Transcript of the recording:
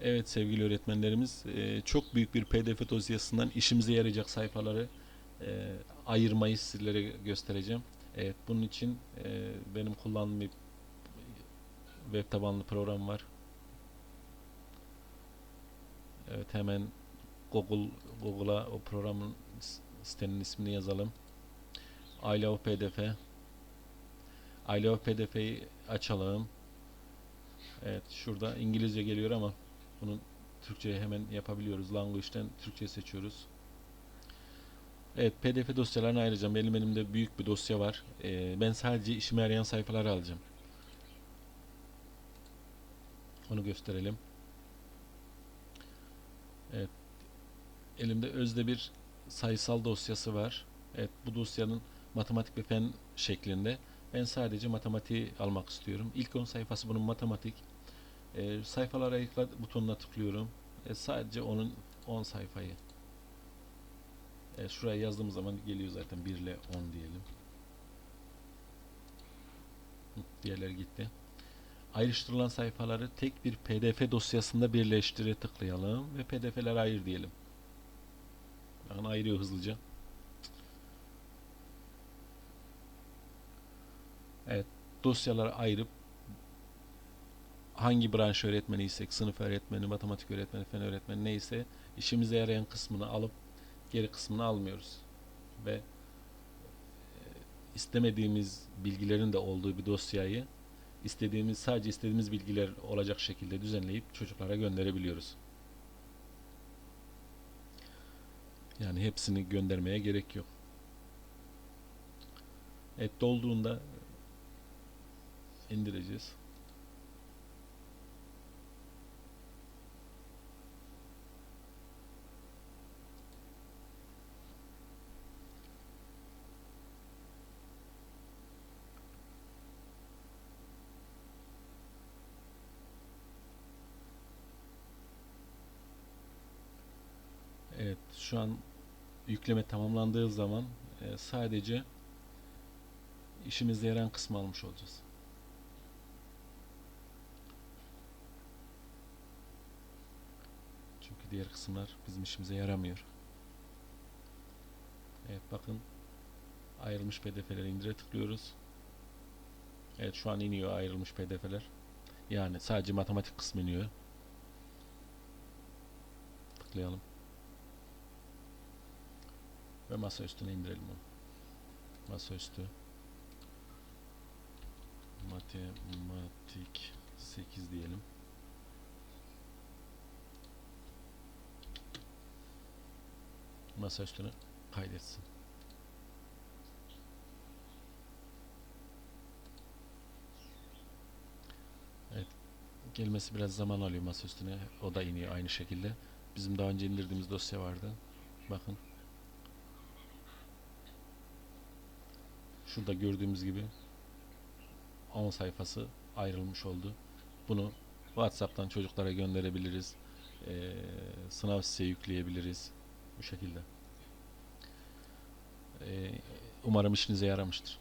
Evet sevgili öğretmenlerimiz e, çok büyük bir pdf dosyasından işimize yarayacak sayfaları e, ayırmayı sizlere göstereceğim. Evet bunun için e, benim kullandığım bir web tabanlı program var. Evet hemen Google Google'a o programın sitenin ismini yazalım. I love PDF. I love PDF'yi açalım. Evet şurada İngilizce geliyor ama bunun Türkçe'ye hemen yapabiliyoruz. Language'den Türkçe seçiyoruz. Evet PDF dosyalarını ayıracağım. Benim elimde büyük bir dosya var. Ee, ben sadece işime yarayan sayfaları alacağım. Onu gösterelim. Evet. Elimde özde bir sayısal dosyası var. Evet bu dosyanın matematik ve fen şeklinde. Ben sadece matematiği almak istiyorum. İlk 10 sayfası bunun matematik. E, sayfalara ayıkla butonuna tıklıyorum. E, sadece onun 10 sayfayı. E, şuraya yazdığım zaman geliyor zaten 1 ile 10 diyelim. Hı, Diğerleri gitti. Ayrıştırılan sayfaları tek bir pdf dosyasında birleştire tıklayalım ve pdf'ler ayır diyelim. Bakın ayırıyor hızlıca. Evet, dosyaları ayırıp hangi branş öğretmeniysek, sınıf öğretmeni, matematik öğretmeni, fen öğretmeni neyse işimize yarayan kısmını alıp geri kısmını almıyoruz. Ve e, istemediğimiz bilgilerin de olduğu bir dosyayı istediğimiz sadece istediğimiz bilgiler olacak şekilde düzenleyip çocuklara gönderebiliyoruz. Yani hepsini göndermeye gerek yok. Evet dolduğunda indireceğiz. Evet, şu an yükleme tamamlandığı zaman e, sadece işimize yarayan kısmı almış olacağız. Çünkü diğer kısımlar bizim işimize yaramıyor. Evet bakın ayrılmış pdf'leri indire tıklıyoruz. Evet şu an iniyor ayrılmış pdf'ler. Yani sadece matematik kısmı iniyor. Tıklayalım. Ve masa üstüne indirelim onu. Masa üstü. Matematik 8 diyelim. Masa üstüne kaydetsin. Evet. Gelmesi biraz zaman alıyor masa üstüne. O da iniyor aynı şekilde. Bizim daha önce indirdiğimiz dosya vardı. Bakın. Şurada gördüğümüz gibi 10 sayfası ayrılmış oldu. Bunu WhatsApp'tan çocuklara gönderebiliriz. Ee, sınav size yükleyebiliriz. Bu şekilde. Ee, umarım işinize yaramıştır.